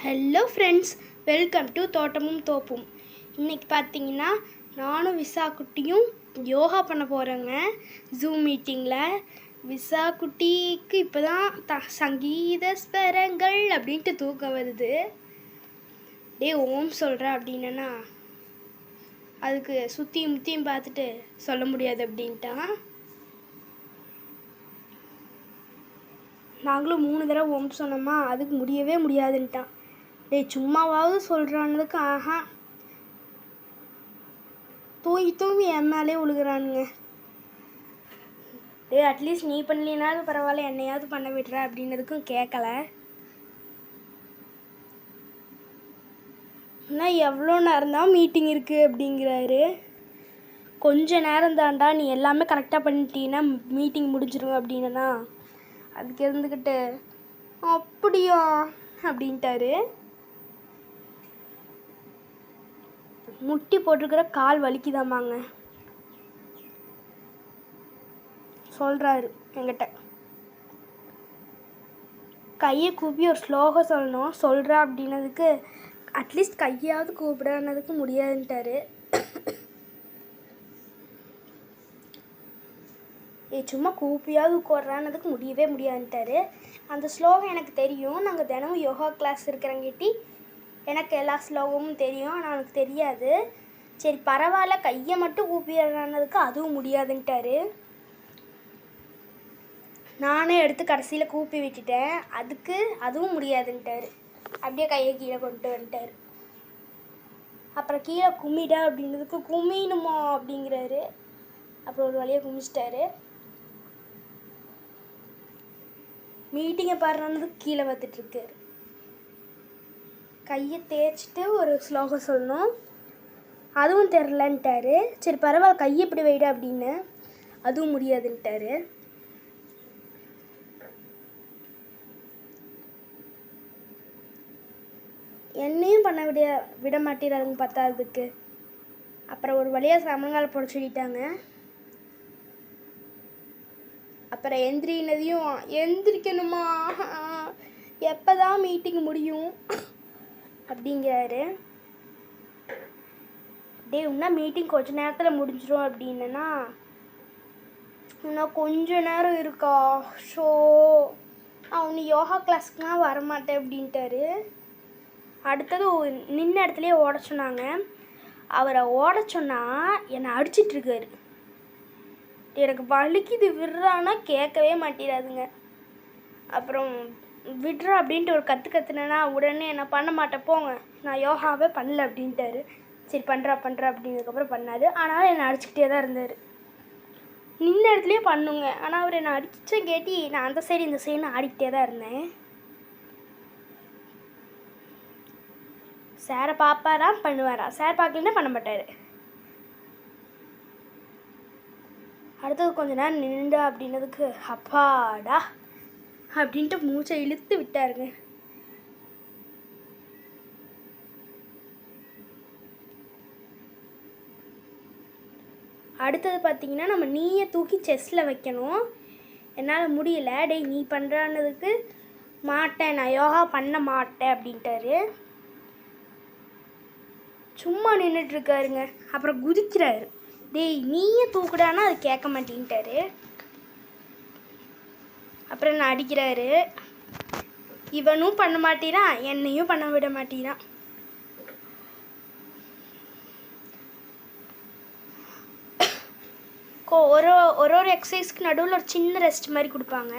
Hello friends welcome to தோட்டமும் தோப்பும் இன்றைக்கி பார்த்தீங்கன்னா நானும் விசா குட்டியும் யோகா பண்ண போகிறேங்க ஜூம் மீட்டிங்கில் விசா குட்டிக்கு இப்போ தான் த சங்கீத ஸ்வரங்கள் அப்படின்ட்டு தூக்கம் வருது. டே ஓம் சொல்கிறேன் அப்படின்னா அதுக்கு சுற்றியும் முத்தியும் பார்த்துட்டு சொல்ல முடியாது அப்படின்ட்டான் நாங்களும் மூணு தடவை ஓம் சொன்னோமா அதுக்கு முடியவே முடியாதுன்ட்டான் டேய் சும்மாவாவது சொல்கிறானதுக்கு ஆஹா. தூங்கி தூங்கி என்னாலே மேலே விழுகிறானுங்க டேய் அட்லீஸ்ட் நீ பண்ணலினாலும் பரவாயில்ல என்னையாவது பண்ண விடுற அப்படின்னதுக்கும் கேட்கல ஆனால் எவ்வளோ நேரம் தான் மீட்டிங் இருக்குது அப்படிங்கிறாரு. கொஞ்ச நேரம் தாண்டா நீ எல்லாமே கரெக்டாக பண்ணிட்டீங்கன்னா மீட்டிங் முடிஞ்சிடும் அப்படின்னா அதுக்கு இருந்துக்கிட்டு அப்படியா? அப்படின்ட்டாரு. முட்டி போட்டிருக்கிற கால் வலிக்குதாமாங்க சொல்கிறாரு என்கிட்ட. கையை கூப்பி ஒரு ஸ்லோகம் சொல்லணும். சொல்கிறா அப்படின்னதுக்கு அட்லீஸ்ட் கையாவது கூப்பிடானதுக்கு முடியாதுன்ட்டாரு. ஏ சும்மா கூப்பியாவது கூடுறானதுக்கு முடியவே முடியாதுன்ட்டாரு. அந்த ஸ்லோகம் எனக்கு தெரியும். நாங்கள் தினமும் யோகா கிளாஸ் இருக்கிறங்காட்டி எனக்கு எல்லா ஸ்லோகமும் தெரியும் ஆனால் அவனுக்கு தெரியாது. சரி பரவாயில்ல கையை மட்டும் கூப்பிடுறானதுக்கு அதுவும் முடியாதுன்ட்டாரு. நானே எடுத்து கடைசியில் கூப்பி விட்டுட்டேன். அதுக்கு அதுவும் முடியாதுன்ட்டாரு. அப்படியே கையை கீழே கொண்டு வந்துட்டாரு. அப்புறம் கீழே கும்மிடா அப்படின்றதுக்கு கும்மினுமா அப்படிங்கிறாரு. அப்புறம் ஒரு வழியாக குமிச்சிட்டாரு. மீட்டிங்கை பாடுறானதுக்கு கீழே பார்த்துட்ருக்காரு கையை தேய்ச்சிட்டு ஒரு ஸ்லோகம் சொல்லணும். அதுவும் தெரிலன்ட்டாரு சரி பரவாயில்ல கையை இப்படி வைடு அப்படின்னு. அதுவும் முடியாதுன்ட்டாரு. என்னையும் பண்ண விட விட மாட்டேறாருங்க பத்தாததுக்கு. அப்புறம் ஒரு வழியாக சமங்கால போட சொல்லிட்டாங்க. அப்புறம் எந்திரினதையும் எந்திரிக்கணுமா? எப்போ தான் மீட்டிங் முடியும்? அப்படிங்கிறாரு. டே இன்னும் மீட்டிங் கொஞ்ச நேரத்தில் முடிஞ்சிடும் அப்படின்னா இன்னும் கொஞ்ச நேரம் இருக்கா? ஷோ அவனு யோகா கிளாஸ்க்குலாம் வரமாட்டேன் அப்படின்ட்டாரு. அடுத்தது நின்ன இடத்துலையே ஓட சொன்னாங்க. அவரை ஓட சொன்னால் என்னை அடிச்சிட்ருக்காரு எனக்கு வலிக்குது விடுறான்னா கேட்கவே மாட்டேறாதுங்க. அப்புறம் விட்ரு அப்படின்ட்டு ஒரு கற்று கற்றுனேன்னா உடனே நான் பண்ண மாட்டேன் போங்க. நான் யோகாவே பண்ணல அப்படின்ட்டாரு. சரி பண்ணுறா பண்ணுறா அப்படிங்கிறதுக்கப்புறம் பண்ணார். ஆனாலும் என்னை அடிச்சுக்கிட்டே தான் இருந்தார். நின்ன இடத்துலையே பண்ணுங்க. ஆனால் அவர் என்னை அடிச்ச கேட்டி நான் அந்த சைடு இந்த சைடு ஆடிக்கிட்டே தான் இருந்தேன். சாரை பார்ப்பாரா பண்ணுவாரா? சார் பார்க்கலன்னா பண்ண மாட்டார். அடுத்தது கொஞ்ச நேரம் நின்றுடா அப்படின்னதுக்கு அப்பாடா. அப்படின்ட்டு மூச்சை இழுத்து விட்டாருங்க. அடுத்தது பார்த்தீங்கன்னா நம்ம நீயை தூக்கி செஸ்ஸில் வைக்கணும். என்னால் முடியல. டேய் நீ பண்ணுறானதுக்கு மாட்டேன். நான் யோகா பண்ண மாட்டேன் அப்படின்ட்டாரு. சும்மா நின்றுட்டுருக்காருங்க அப்புறம் குதிக்கிறாரு. டேய் நீயே தூக்குடானா அது கேட்க மாட்டேன்ட்டாரு. அப்புறம் என்ன அடிக்கிறாரு. இவனும் பண்ண மாட்டேறான் என்னையும் பண்ண விட மாட்டேறான். ஒரு ஒரு ஒரு எக்ஸசைஸ்க்கு நடுவில் ஒரு சின்ன ரெஸ்ட் மாதிரி கொடுப்பாங்க.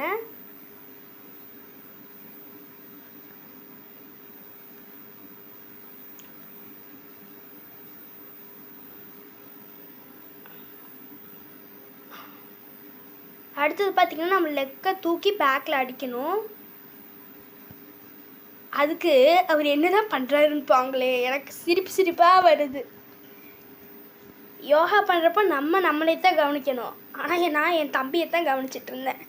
அடுத்தது பார்த்திங்கன்னா நம்ம லெக்கை தூக்கி பேக்கில் அடிக்கணும். அதுக்கு அவர் என்ன தான் பண்ணுறாருன்னு பாங்களே எனக்கு சிரிப்பு சிரிப்பாக வருது. யோகா பண்ணுறப்ப நம்ம நம்மளே தான் கவனிக்கணும். ஆனால் நான் என் தம்பியை தான் கவனிச்சிட்டு இருந்தேன்.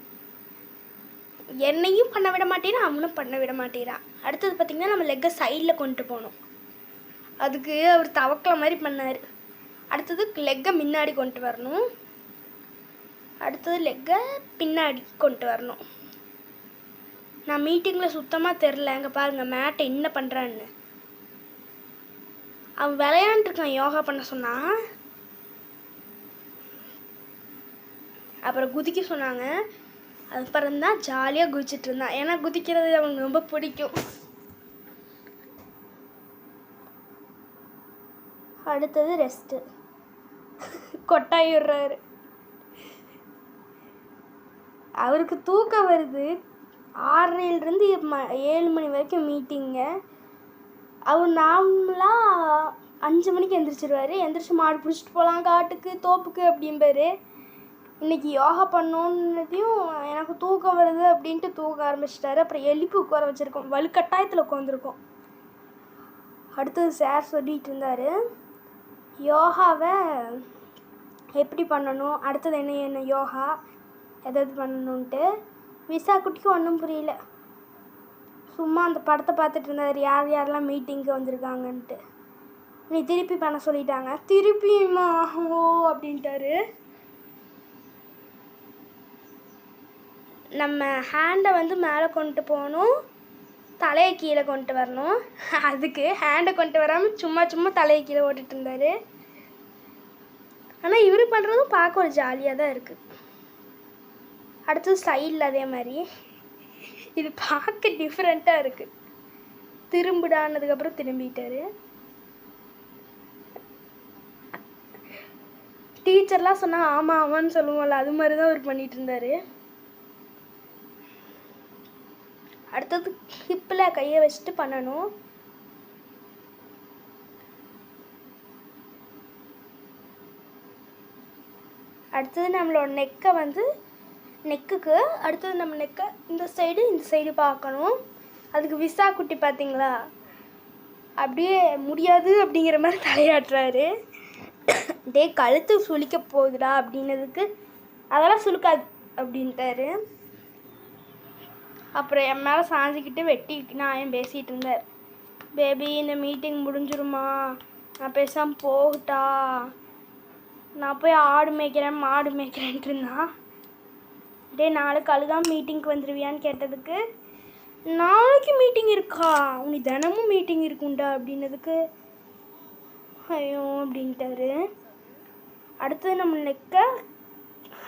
என்னையும் பண்ண விட மாட்டேறான் அவனும் பண்ண விட மாட்டேறான் அடுத்தது பார்த்திங்கன்னா நம்ம லெக்கை சைடில் கொண்டு போகணும். அதுக்கு அவர் தவக்கலை மாதிரி பண்ணார். அடுத்தது லெக்கை முன்னாடி கொண்டு வரணும். அடுத்தது லெக்கை பின்னாடி கொண்டு வரணும். நான் மீட்டிங்கில் சுத்தமாக தெரில அங்கே பாருங்கள் மேட்டை என்ன பண்ணுறான்னு அவன் விளையாண்டுருக்கான் யோகா பண்ண சொன்னான் அப்புறம் குதிக்க சொன்னாங்க. அப்புறம் தான் ஜாலியாக குதிச்சுட்டு இருந்தான். ஏன்னா குதிக்கிறது அவனுக்கு ரொம்ப பிடிக்கும். அடுத்தது ரெஸ்ட்டு கொட்டாயிடுறாரு அவருக்கு தூக்கம் வருது. ஆறரைலேருந்து ம ஏழு மணி வரைக்கும் மீட்டிங்க அவர் நார்மலாக அஞ்சு மணிக்கு எந்திரிச்சிருவாரு. எந்திரிச்சு மாடு பிடிச்சிட்டு போகலாம் காட்டுக்கு தோப்புக்கு அப்படிம்பாரு. இன்னைக்கு யோகா பண்ணோன்னதையும் எனக்கு தூக்கம் வருது அப்படின்ட்டு தூக்க ஆரம்பிச்சிட்டாரு. அப்புறம் எலிப்பு உட்கார வச்சுருக்கோம். வலுக்கட்டாயத்தில் உட்காந்துருக்கோம் அடுத்தது சார் சொல்லிகிட்டு இருந்தார். யோகாவை எப்படி பண்ணணும்? அடுத்தது என்ன என்ன யோகா? எதாவது பண்ணணுன்ட்டு. விசா குட்டிக்கு ஒன்றும் புரியல. சும்மா அந்த படத்தை பார்த்துட்டு இருந்தார். யார் யாரெல்லாம் மீட்டிங்க்கு வந்திருக்காங்கன்ட்டு. நீ திருப்பி பண்ண சொல்லிட்டாங்க. திருப்பியுமா? ஓ அப்படின்ட்டாரு. நம்ம ஹேண்டை வந்து மேலே கொண்டு போகணும். தலையை கீழே கொண்டு வரணும். அதுக்கு ஹேண்டை கொண்டு வராமல் சும்மா சும்மா தலையை கீழே ஓட்டிட்டு இருந்தார். ஆனால் இவர் பண்ணுறதும் பார்க்க ஒரு ஜாலியாக தான் இருக்குது அடுத்தது ஸ்டைல் அதே மாதிரி. இது பார்க்க டிஃப்ரெண்ட்டாக இருக்குது திரும்பிடானதுக்கப்புறம் திரும்பிட்டாரு. டீச்சர்லாம் சொன்னால் ஆமாம் ஆமான்னு சொல்லுவோம்ல அது மாதிரி தான் அவர் பண்ணிட்டு இருந்தார். அடுத்தது ஹிப்பில் கையை வச்சுட்டு பண்ணணும். அடுத்தது நம்மளோட நெக்கை வந்து நெக்குக்கு அடுத்தது நம்ம நெக்கை இந்த சைடு இந்த சைடு பார்க்கணும். அதுக்கு விசா குட்டி பார்த்தீங்களா? அப்படியே முடியாது அப்படிங்கிற மாதிரி தலையாட்டுறாரு. டே கழுத்து சுளிக்க போகுதுடா அப்படின்னதுக்கு அதெல்லாம் சுளுக்காது அப்படின்ட்டாரு. அப்புறம் என் மேலே சாஞ்சிக்கிட்டு வெட்டி நான் ஏன் பேசிகிட்டு இருந்தார் பேபி இந்த மீட்டிங் முடிஞ்சிருமா? நான் பேசாமல் போகட்டா? நான் போய் ஆடு மேய்க்கிறேன் மாடு மேய்க்கிறேன்ட்டு இருந்தான். டே நாளைக்கு அழுதான் மீட்டிங்க்கு வந்துடுவியான்னு கேட்டதுக்கு நாளைக்கு மீட்டிங் இருக்கா? உனக்கு தினமும் மீட்டிங் இருக்குண்டா அப்படின்னதுக்கு ஐயோ அப்படின்ட்டாரு. அடுத்தது நம்ம நெக்க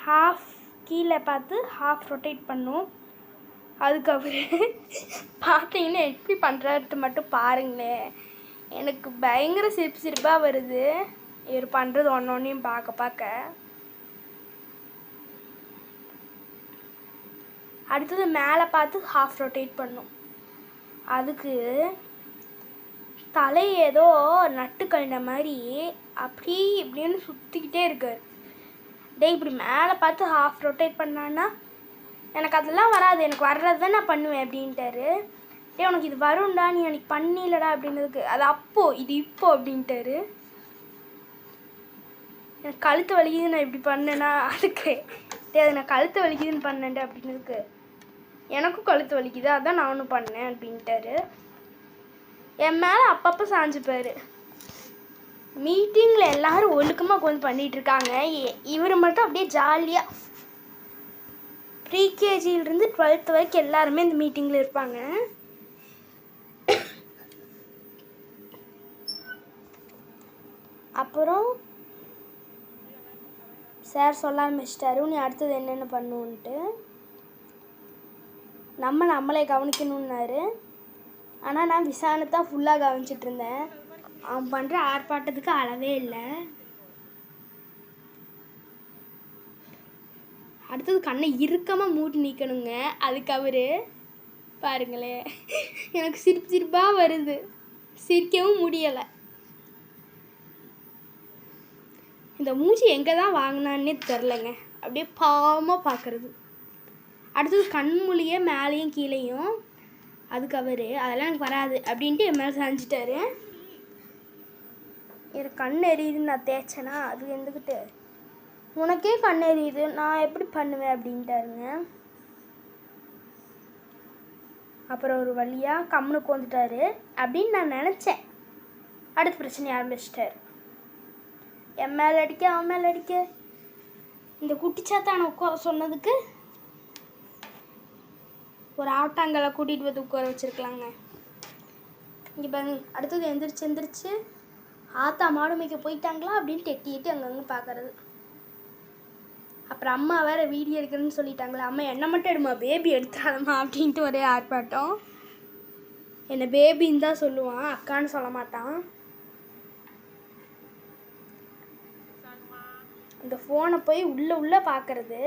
ஹாஃப் கீழே பார்த்து ஹாஃப் ரொட்டேட் பண்ணோம் அதுக்கப்புறம் பார்த்தீங்கன்னா எப்படி பண்ணுறாருட்டு மட்டும் பாருங்களேன். எனக்கு பயங்கர சிரிப்பு சிரிப்பாக வருது. இவர் பண்ணுறது ஒன்று ஒன்றையும் பார்க்க பார்க்க. அடுத்தது மேலே பார்த்து ஹாஃப் ரொட்டேட் பண்ணும். அதுக்கு தலை ஏதோ நட்டு கழிந்த மாதிரி அப்படி இப்படின்னு சுற்றிக்கிட்டே இருக்கார். டேய் இப்படி மேலே பார்த்து ஹாஃப் ரொட்டேட் பண்ணான்னா எனக்கு அதெல்லாம் வராது. எனக்கு வர்றது தான் நான் பண்ணுவேன் அப்படின்ட்டாரு. டேய் உனக்கு இது வரும்டா. நீ எனக்கு பண்ணிலடா அப்படின்றதுக்கு அது அப்போ இது இப்போ அப்படின்ட்டாரு. எனக்கு கழுத்து வலிக்குது நான் இப்படி பண்ணேன்னா அதுக்கு. டே அது நான் கழுத்து வலிக்குதுன்னு பண்ணேன்டா அப்படின்னதுக்கு. எனக்கும் கழுத்து வலிக்குது அதான் நானும் பண்ணேன் அப்படின்ட்டாரு. என் மேலே அப்பப்போ சாஞ்சுப்பார். மீட்டிங்கில் எல்லாரும் ஒழுக்கமாக உட்காந்து பண்ணிகிட்டு இருக்காங்க. இவர் மட்டும் அப்படியே ஜாலியாக ப்ரீகேஜியிலிருந்து டுவெல்த் வரைக்கும் எல்லாருமே இந்த மீட்டிங்கில் இருப்பாங்க. அப்புறம் சார் சொல்ல ஆரம்பிச்சிட்டாரு நீ அடுத்தது என்னென்ன பண்ணுன்ட்டு நம்ம நம்மளே கவனிக்கணுன்னாரு ஆனால் நான் விசாரணை தான் ஃபுல்லாக கவனிச்சிட்டு இருந்தேன் அவன் பண்ணுற ஆர்ப்பாட்டத்துக்கு அளவே இல்லை. அடுத்தது கண்ணை இறுக்கமாக மூட்டி நிற்கணுங்க அதுக்கு அவர் பாருங்களேன் எனக்கு சிரிப்பு சிரிப்பாக வருது. சிரிக்கவும் முடியலை. இந்த மூஞ்சி எங்கே தான் வாங்கினான்னே தெரிலங்க அப்படியே பாவமாக பார்க்குறது அடுத்தது கண்மொழியே மேலேயும் கீழேயும். அதுக்கு அவர் அதெல்லாம் எனக்கு வராது அப்படின்ட்டு என் மேலே சாஞ்சிட்டாரு. எனக்கு கண் எரியுதுன்னு நான் தேய்ச்சேனா? அது எந்துக்கிட்டு உனக்கே கண் எரியுது நான் எப்படி பண்ணுவேன்? அப்படின்ட்டாருங்க. அப்புறம் ஒரு வழியாக கம்முனுக்கு வந்துட்டாரு அப்படின்னு நான் நினச்சேன். அடுத்த பிரச்சனை ஆரம்பிச்சிட்டாரு. என் மேலே அடிக்க அவன் மேலே அடிக்க. இந்த குட்டிச்சாத்தான உட்கார சொன்னதுக்கு ஒரு ஆட்டாங்கலை கூட்டிகிட்டு வந்து உட்கார வச்சுருக்கலாங்க. இங்கே பாருங்க அடுத்தது எந்திரிச்சு எந்திரிச்சு ஆத்தா மாடு மேய்க்க போயிட்டாங்களா அப்படின்னு எட்டி எட்டி அங்கங்கே பார்க்குறது அப்புறம் அம்மா வேறு வீடியோ எடுக்கிறேன்னு சொல்லிட்டாங்களா அம்மா என்ன மட்டும் எடுமா பேபி எடுத்துடாதம்மா அப்படின்ட்டு ஒரே ஆர்ப்பாட்டம். என்னை பேபின்னு தான் சொல்லுவான் அக்கான்னு சொல்ல மாட்டான். இந்த ஃபோனை போய் உள்ளே உள்ளே பார்க்கறது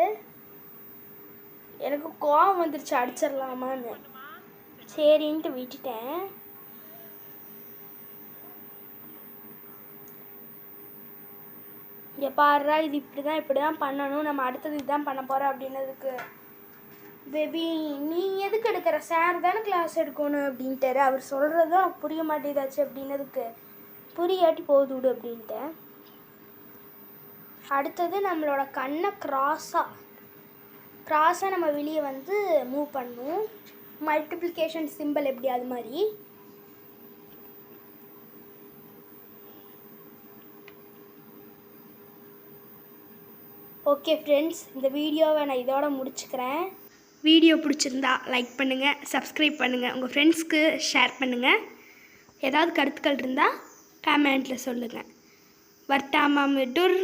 எனக்கு கோவம் வந்துருச்சு அடிச்சிடலாமான்னு. சரின்ட்டு விட்டுட்டேன். இங்கே பாருடா இது இப்படி தான் இப்படி தான் பண்ணணும். நம்ம அடுத்தது இதுதான் பண்ண போகிறோம் அப்படின்னதுக்கு. பேபி நீ எதுக்கு எடுக்கிற? சார் தானே கிளாஸ் எடுக்கணும் அப்படின்ட்டாரு. அவர் சொல்கிறது தான் எனக்கு புரிய மாட்டேதாச்சு அப்படின்னதுக்கு. புரியாட்டி போது விடு அப்படின்ட்டேன். அடுத்தது நம்மளோட கண்ணை க்ராஸாக க்ராஸாக நம்ம வெளியே வந்து மூவ் பண்ணும். மல்டிப்ளிகேஷன் சிம்பிள் எப்படி அது மாதிரி? ஓகே ஃப்ரெண்ட்ஸ் இந்த வீடியோவை நான் இதோட முடிச்சுக்கிறேன். வீடியோ பிடிச்சிருந்தா லைக் பண்ணுங்கள் சப்ஸ்கிரைப் பண்ணுங்கள் உங்கள் ஃப்ரெண்ட்ஸ்க்கு ஷேர் பண்ணுங்கள் ஏதாவது கருத்துக்கள் இருந்தால் கமெண்ட்டில் சொல்லுங்கள் வர்த்தாமா மெட்டூர்